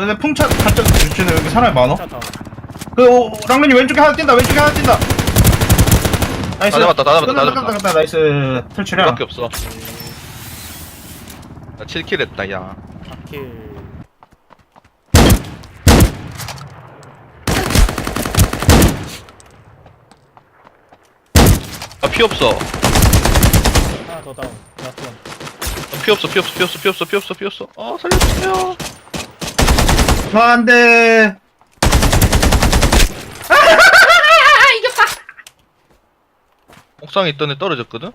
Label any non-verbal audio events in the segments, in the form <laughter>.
근데 풍차 갑자기 주치는 여기 사람이 많어? 차. 그 오, 랑맨이 왼쪽에 하나 뛴다 왼쪽에 하나 뛴다 나이스 다 잡았다, 다 잡았다, 다 잡았다. 끝났다, 나이스 탈출이야 밖에 없어. 나 7킬 했다, 야. 바퀴. 아, 피 없어. 하나 더 다운. 라스트 원. 아, 피 없어, 피 없어, 피 없어, 피 없어, 피 없어, 피 없어. 어, 살려주세요. 아, 안돼 <laughs> 옥상에 있던 애 떨어졌거든?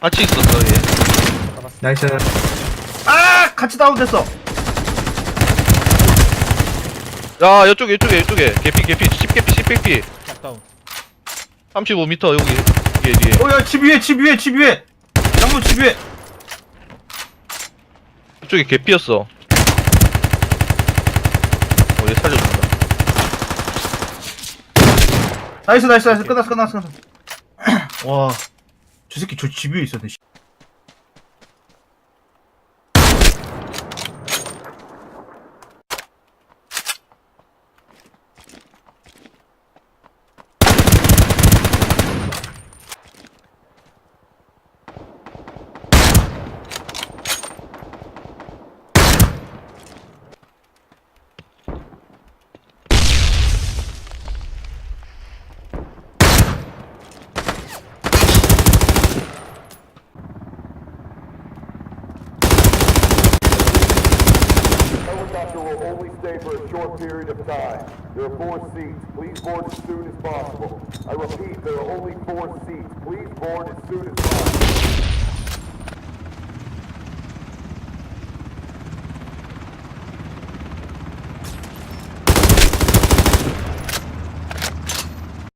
같이 있었어, 얘. 나이스 아 같이 다운됐어 야, 이쪽에, 이쪽에, 이쪽에. 개피, 개피, 10개피, 10개피. 약 다운. 35m, 여기. 뒤에, 뒤에. 오야 집 위에 집 위에 집 위에 양무 집 위에 이쪽에 개피였어. 어, 얘 살려준다. 나이스 나이스 나이스 끝났어 끝났어 끝났어 <clears throat> 와 저 새끼 저집 위에 있었네 씨. Helicopter will only stay for a short period of time. There are four seats. Please board as soon as possible. I repeat, there are only four seats. Please board as soon as possible.